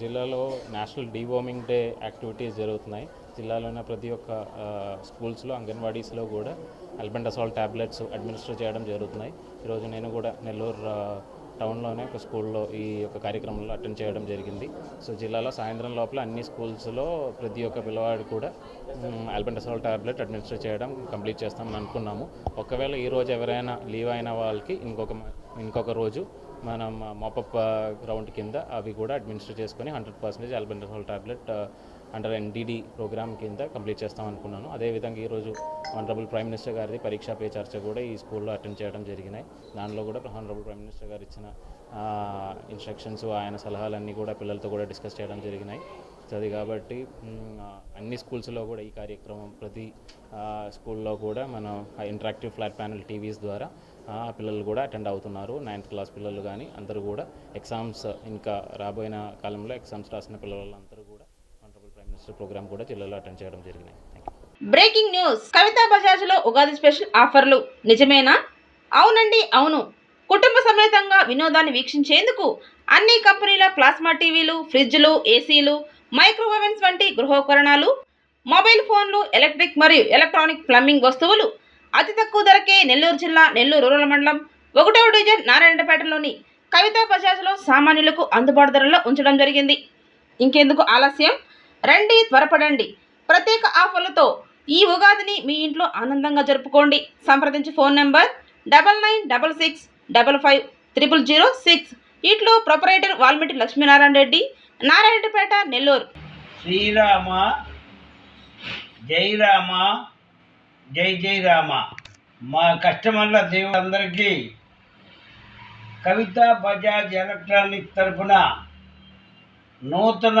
జిల్లాలో national deworming day activities జరుగుతున్నాయి. జిల్లాలో ఉన్న ప్రతి ఒక్క స్కూల్స్లో అంగన్వాడీస్లో కూడా అల్బెండసాల్ ట్యాబ్లెట్స్ అడ్మినిస్టర్ చేయడం జరుగుతున్నాయి. ఈరోజు నేను కూడా నెల్లూరు టౌన్లోనే ఒక స్కూల్లో ఈ యొక్క కార్యక్రమంలో అటెండ్ చేయడం జరిగింది. సో జిల్లాలో సాయంత్రం లోపల అన్ని స్కూల్స్లో ప్రతి ఒక్క పిల్లవాడు కూడా అల్బెండసాల్ టాబ్లెట్ అడ్మినిస్టర్ చేయడం కంప్లీట్ చేస్తామని అనుకున్నాము. ఒకవేళ ఈ రోజు ఎవరైనా లీవ్ అయిన వాళ్ళకి ఇంకొక మ- ఇంకొక రోజు మనం మాపప్ గ్రౌండ్ కింద అవి కూడా అడ్మినిస్టర్ చేసుకొని hundred percentage albendazole tablet under NDD program కింద కంప్లీట్ చేస్తాం అనుకున్నాను. అదేవిధంగా ఈరోజు ఆనరబుల్ ప్రైమ్ మినిస్టర్ గారిది పరీక్షా పే చర్చ కూడా ఈ స్కూల్లో అటెండ్ చేయడం జరిగినాయి. దానిలో కూడా ఆనరబుల్ ప్రైమ్ మినిస్టర్ గారు ఇచ్చిన ఇన్స్ట్రక్షన్స్ ఆయన సలహాలన్నీ కూడా పిల్లలతో కూడా డిస్కస్ చేయడం జరిగినాయి. సో అది కాబట్టి అన్ని స్కూల్స్లో కూడా ఈ కార్యక్రమం ప్రతి స్కూల్లో కూడా మనం ఇంటరాక్టివ్ ఫ్లాట్ ప్యానల్ టీవీస్ ద్వారా పిల్లలు కూడా అటెండ్ అవుతున్నారు. నైన్త్ క్లాస్ పిల్లలు కానీ అందరూ కూడా ఎగ్జామ్స్ ఇంకా రాబోయిన కాలంలో ఎగ్జామ్స్ రాసిన పిల్లలందరూ కూడా ప్రైమ్ మినిస్టర్ ప్రోగ్రామ్ కూడా జిల్లాలో అటెండ్ చేయడం జరిగింది. బ్రేకింగ్ న్యూస్ కవితా బజాజ్లో ఉగాది స్పెషల్ ఆఫర్లు. నిజమేనా? అవునండి అవును. కుటుంబ సమేతంగా వినోదాన్ని వీక్షించేందుకు అన్ని కంపెనీల ప్లాస్మా టీవీలు ఫ్రిడ్జ్లు ఏసీలు మైక్రోవేవెన్స్ వంటి గృహోపకరణాలు మొబైల్ ఫోన్లు ఎలక్ట్రిక్ మరియు ఎలక్ట్రానిక్ ప్లంబింగ్ వస్తువులు అతి తక్కువ ధరకే నెల్లూరు జిల్లా నెల్లూరు రూరల్ మండలం ఒకటవ డివిజన్ నారాయణపేటలోని కవితా బజాజ్లో సామాన్యులకు అందుబాటు ధరలో ఉంచడం జరిగింది. ఇంకెందుకు ఆలస్యం? రండి త్వరపడండి. ప్రత్యేక ఆఫర్లతో ఈ ఉగాదిని మీ ఇంట్లో ఆనందంగా జరుపుకోండి. సంప్రదించి phone number double nine double six double five triple zero six. ఇట్లో ప్రొపరేటర్ వాల్మీటి లక్ష్మీనారాయణ రెడ్డి నారాయణపేట నెల్లూరు. శ్రీరామ జై రామ జై జై రామ మా కస్టమర్ల దేవులందరికీ కవిత బజాజ్ ఎలక్ట్రానిక్ తరపున నూతన